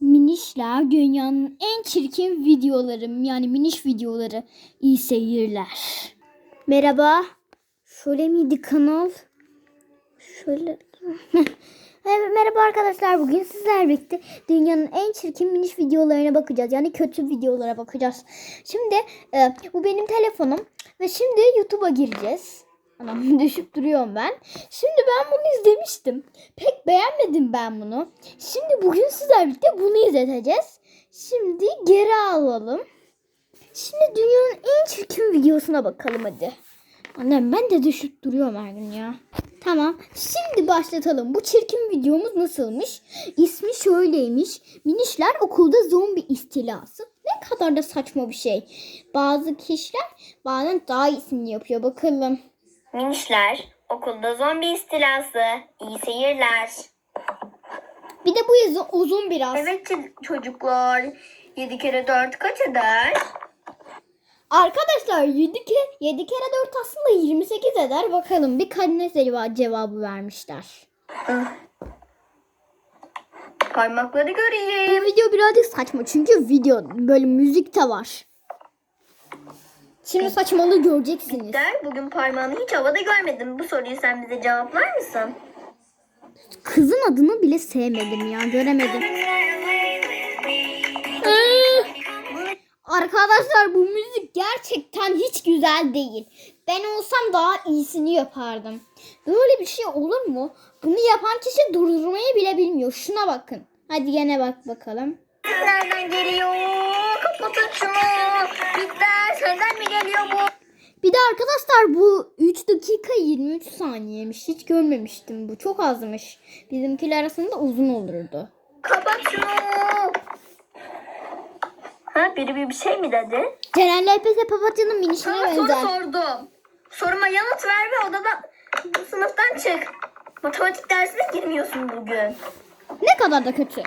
Minişler dünyanın en çirkin videolarım yani miniş videoları. İyi seyirler. Merhaba. Şöyle miydi kanal? Şöyle. Evet, merhaba arkadaşlar. Bugün sizlerle birlikte dünyanın en çirkin miniş videolarına bakacağız. Yani kötü videolara bakacağız. Şimdi e, bu benim telefonum ve şimdi YouTube'a gireceğiz. Anam düşüp duruyorum ben. Şimdi ben bunu izlemiştim. Pek beğenmedim ben bunu. Şimdi bugün sizlerle birlikte bunu izleteceğiz. Şimdi geri alalım. Şimdi dünyanın en çirkin videosuna bakalım hadi. Annem ben de düşüp duruyorum her gün ya. Tamam. Şimdi başlatalım. Bu çirkin videomuz nasılmış? İsmi şöyleymiş. Minişler okulda zombi istilası. Ne kadar da saçma bir şey. Bazı kişiler bazen daha iyisini yapıyor. Bakalım. Minişler, okulda zombi istilası. İyi seyirler. Bir de bu yazı uzun biraz. Evet çocuklar. 7 kere 4 kaç eder? Arkadaşlar 7 kere, 7 kere 4 aslında 28 eder. Bakalım bir kadine ceva- cevabı vermişler. Parmakları Bu göreyim. video birazcık saçma çünkü video böyle müzik de var. Şimdi saçmalığı göreceksiniz. Der, bugün parmağını hiç havada görmedim. Bu soruyu sen bize cevaplar mısın? Kızın adını bile sevmedim ya göremedim. Arkadaşlar bu müzik gerçekten hiç güzel değil. Ben olsam daha iyisini yapardım. Böyle bir şey olur mu? Bunu yapan kişi durdurmayı bile bilmiyor. Şuna bakın. Hadi gene bak bakalım. Nereden geliyor? Kapatın şunu. Bir de arkadaşlar bu 3 dakika 23 saniyemiş. Hiç görmemiştim bu. Çok azmış. Bizimkiler arasında uzun olurdu. Kapat şunu. Ha biri bir, bir şey mi dedi? Ceren LPS papatyanın minişine Sana soru benzer. sordum. Soruma yanıt ver ve odada bu sınıftan çık. Matematik dersine girmiyorsun bugün. Ne kadar da kötü.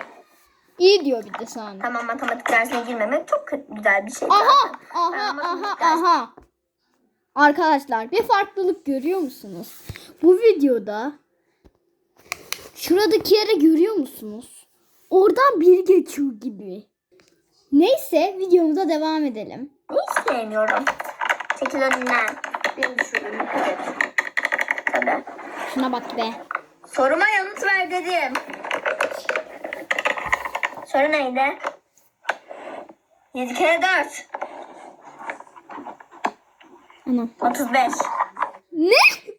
İyi diyor bir de sana. Tamam matematik dersine girmemek çok güzel bir şey. Aha, zaten. aha, Ben aha, dersi- aha. Arkadaşlar bir farklılık görüyor musunuz? Bu videoda şuradaki yere görüyor musunuz? Oradan biri geçiyor gibi. Neyse videomuza devam edelim. Hiç sevmiyorum. Çekil önünden. Beni et. Tabii. Şuna bak be. Soruma yanıt ver dedim. Soru neydi? 7 kere 4. Anam. 35. Ne?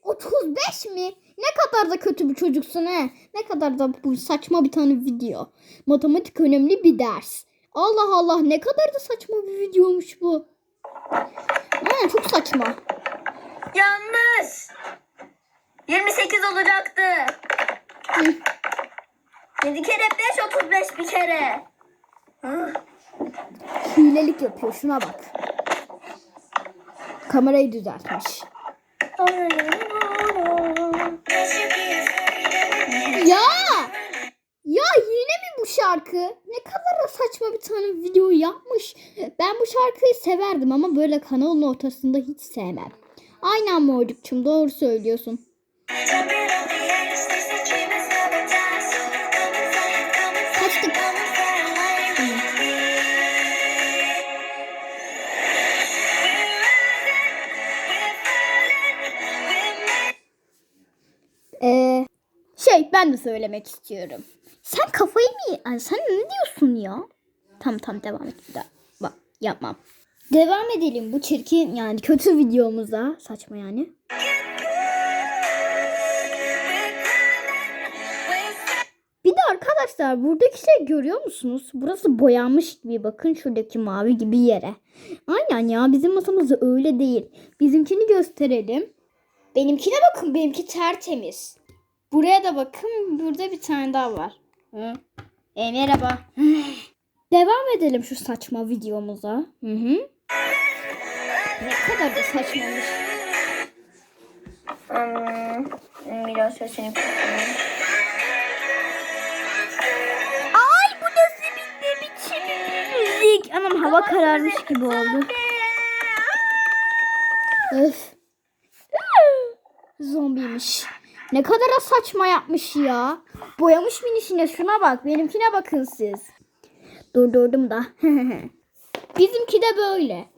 35 mi? Ne kadar da kötü bir çocuksun he. Ne kadar da bu saçma bir tane video. Matematik önemli bir ders. Allah Allah ne kadar da saçma bir videomuş bu. Aynen çok saçma. Yanlış. 28 olacaktı. Hı. 7 kere 5 35 bir kere. Hı. Hilelik yapıyor şuna bak. Kamerayı düzeltmiş. Ya! Ya yine mi bu şarkı? Ne kadar da saçma bir tane video yapmış. Ben bu şarkıyı severdim ama böyle kanalın ortasında hiç sevmem. Aynen Morcuk'cum doğru söylüyorsun. Şey ben de söylemek istiyorum. Sen kafayı mı Ay, sen ne diyorsun ya? Tamam tamam devam et bir daha. Bak yapmam. Devam edelim bu çirkin yani kötü videomuza. Saçma yani. Bir de arkadaşlar buradaki şey görüyor musunuz? Burası boyanmış gibi. Bakın şuradaki mavi gibi yere. Aynen ya bizim masamız öyle değil. Bizimkini gösterelim. Benimkine bakın benimki tertemiz. Buraya da bakın burada bir tane daha var. Hı. E, merhaba. Devam edelim şu saçma videomuza. Hı hı. Ne kadar da saçmamış. Hmm, biraz sesini kısayım. Ay bu nasıl bir ne biçim müzik. Anam hava kararmış gibi oldu. Öf. Zombiymiş. Ne kadar da saçma yapmış ya. Boyamış minişine şuna bak. Benimkine bakın siz. Durdurdum da. Bizimki de böyle.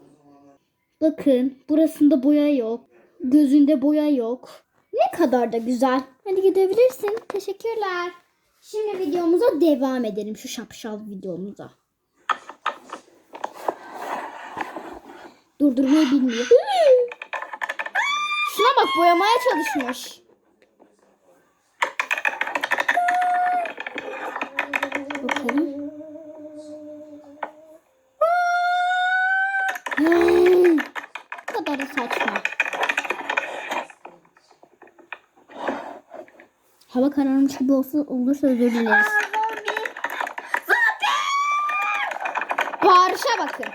Bakın burasında boya yok. Gözünde boya yok. Ne kadar da güzel. Hadi gidebilirsin. Teşekkürler. Şimdi videomuza devam edelim. Şu şapşal videomuza. Durdurmayı bilmiyor. Şuna bak boyamaya çalışmış. Bakalım. Hmm, Bu kadar da saçma. Hava kararmış gibi olsa, olursa özür dileriz. Bağırışa bakın.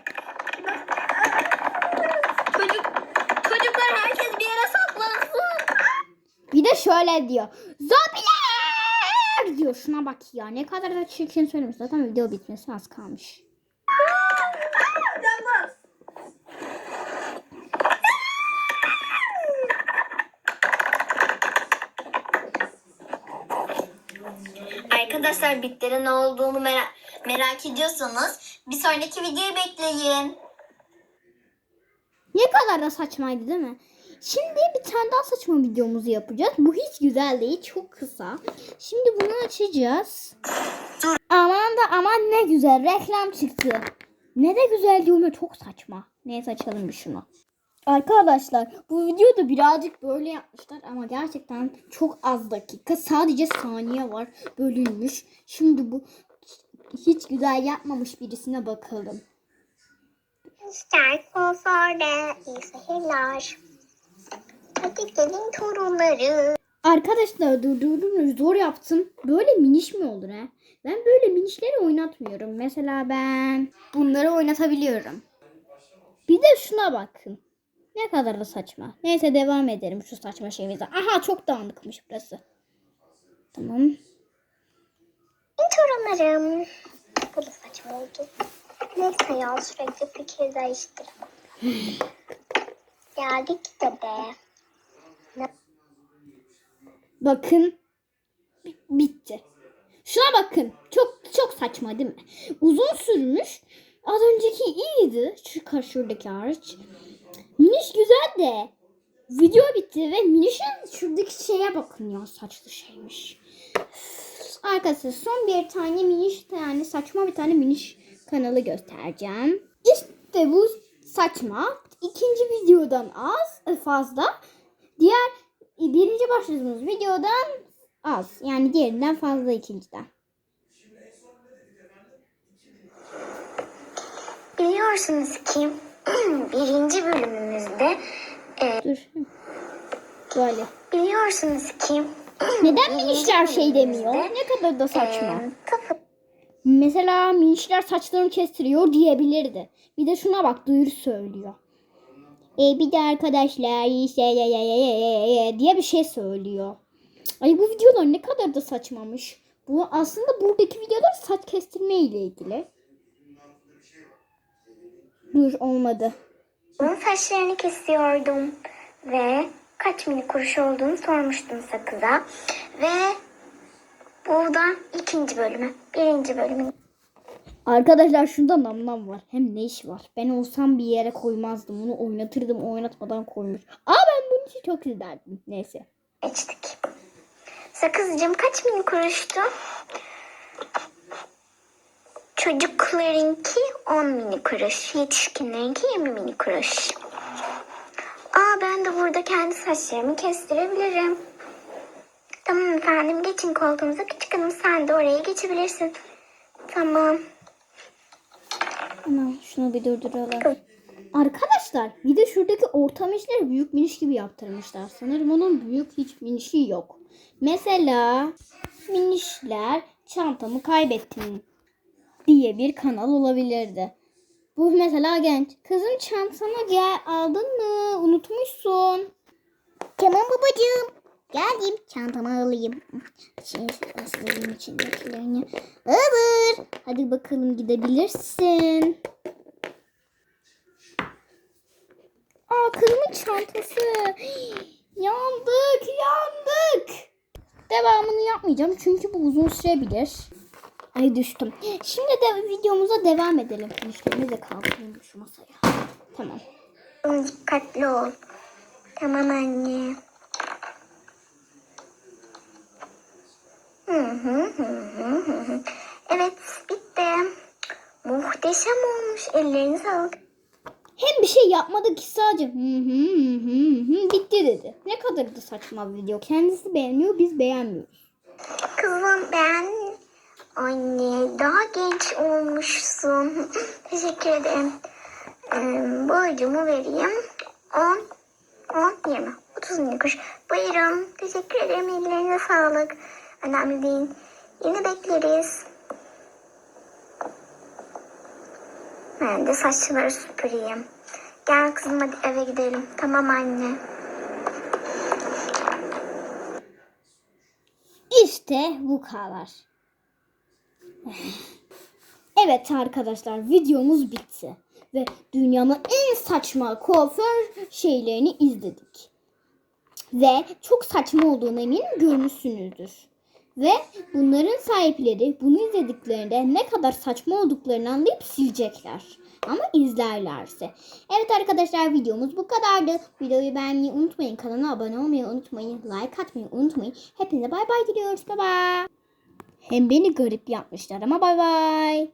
Çocuk, çocuklar herkes bir yere saklansın. Bir de şöyle diyor. Zombiler diyor. Şuna bak ya. Ne kadar da çirkin söylemiş. Zaten video bitmesi az kalmış. Arkadaşlar bitlerin ne olduğunu merak, merak ediyorsanız bir sonraki videoyu bekleyin. Ne kadar da saçmaydı değil mi? Şimdi bir tane daha saçma videomuzu yapacağız. Bu hiç güzel değil. Çok kısa. Şimdi bunu açacağız. Aman da aman ne güzel. Reklam çıktı. Ne de güzel diyorum ya. Çok saçma. Neyse açalım bir şunu. Arkadaşlar bu videoda birazcık böyle yapmışlar ama gerçekten çok az dakika. Sadece saniye var. Bölünmüş. Şimdi bu hiç güzel yapmamış birisine bakalım. İster kuaförde iyi sehirler. Hadi gelin torunları. Arkadaşlar durdurdum zor yaptım. Böyle miniş mi olur he? Ben böyle minişleri oynatmıyorum. Mesela ben bunları oynatabiliyorum. Bir de şuna bakın. Ne kadar da saçma. Neyse devam edelim şu saçma şeyimize. Aha çok dağınıkmış burası. Tamam. Torunlarım. Bu da saçma oldu. Neyse ya sürekli fikir değiştirip. Geldik de be. Bakın. Bitti. Şuna bakın. Çok çok saçma değil mi? Uzun sürmüş. Az önceki iyiydi. Şu şuradaki hariç. Miniş güzel de. Video bitti ve Miniş'in şuradaki şeye bakın ya. Saçlı şeymiş. Arkadaşlar son bir tane Miniş yani saçma bir tane Miniş kanalı göstereceğim. İşte bu saçma. İkinci videodan az fazla. Diğer birinci başladığımız videodan az. Yani diğerinden fazla ikinciden. Biliyorsunuz ki birinci bölümümüzde e, Dur. Böyle. biliyorsunuz ki Neden minişler şey demiyor? Ne kadar da saçma. e, Mesela minişler saçlarını kestiriyor diyebilirdi. Bir de şuna bak duyuru söylüyor. E bir de arkadaşlar işte ya ya ya ya ya diye bir şey söylüyor. Ay bu videolar ne kadar da saçmamış. Bu aslında buradaki videolar saç kestirme ile ilgili. Dur olmadı. Onun saçlarını kesiyordum ve kaç mini kuruş olduğunu sormuştum sakıza. Ve bu da ikinci bölümü. Birinci bölümü. Arkadaşlar şunda namlam var. Hem ne iş var. Ben olsam bir yere koymazdım. Onu oynatırdım. Oynatmadan koymuş. Aa ben bunu için çok izlerdim. Neyse. geçtik. Sakızcığım kaç mini kuruştu? Çocuklarınki 10 mini kuruş. Yetişkinlerinki 20 mini kuruş. Aa ben de burada kendi saçlarımı kestirebilirim. Tamam efendim geçin koltuğumuza küçük hanım sen de oraya geçebilirsin. Tamam. Şunu bir durduralım. Arkadaşlar bir de şuradaki orta minişleri büyük miniş gibi yaptırmışlar. Sanırım onun büyük hiç minişi yok. Mesela minişler çantamı kaybettim diye bir kanal olabilirdi. Bu mesela genç. Kızım çantamı gel aldın mı? Unutmuşsun. Tamam babacığım. Geldim. Çantamı alayım. Şey, içindekilerini. Alır. Hadi bakalım gidebilirsin. Kızımın çantası. Yandık yandık. Devamını yapmayacağım çünkü bu uzun sürebilir. Ay düştüm. Şimdi de videomuza devam edelim. Müşterimizi de kaldırayım şu masaya. Tamam. Dikkatli ol. Tamam anne. Hı hı. Evet bitti. Muhteşem olmuş. Ellerine sağlık. Hem bir şey yapmadı ki sadece bitti dedi. Ne kadar da saçma video. Kendisi beğeniyor biz beğenmiyoruz. Kızım ben anne daha genç olmuşsun. Teşekkür ederim. Ee, borcumu vereyim. 10, 10, 20, 30 bin kuruş. Buyurun. Teşekkür ederim. Ellerine sağlık. Önemli değil. Yine bekleriz. Ben de saçları süpüreyim. Gel kızım hadi eve gidelim. Tamam anne. İşte bu kadar. Evet arkadaşlar videomuz bitti. Ve dünyanın en saçma kuaför şeylerini izledik. Ve çok saçma olduğunu eminim görmüşsünüzdür. Ve bunların sahipleri bunu izlediklerinde ne kadar saçma olduklarını anlayıp silecekler. Ama izlerlerse. Evet arkadaşlar videomuz bu kadardı. Videoyu beğenmeyi unutmayın. Kanala abone olmayı unutmayın. Like atmayı unutmayın. Hepinize bay bay diliyoruz. Bay bay. Hem beni garip yapmışlar ama bay bay.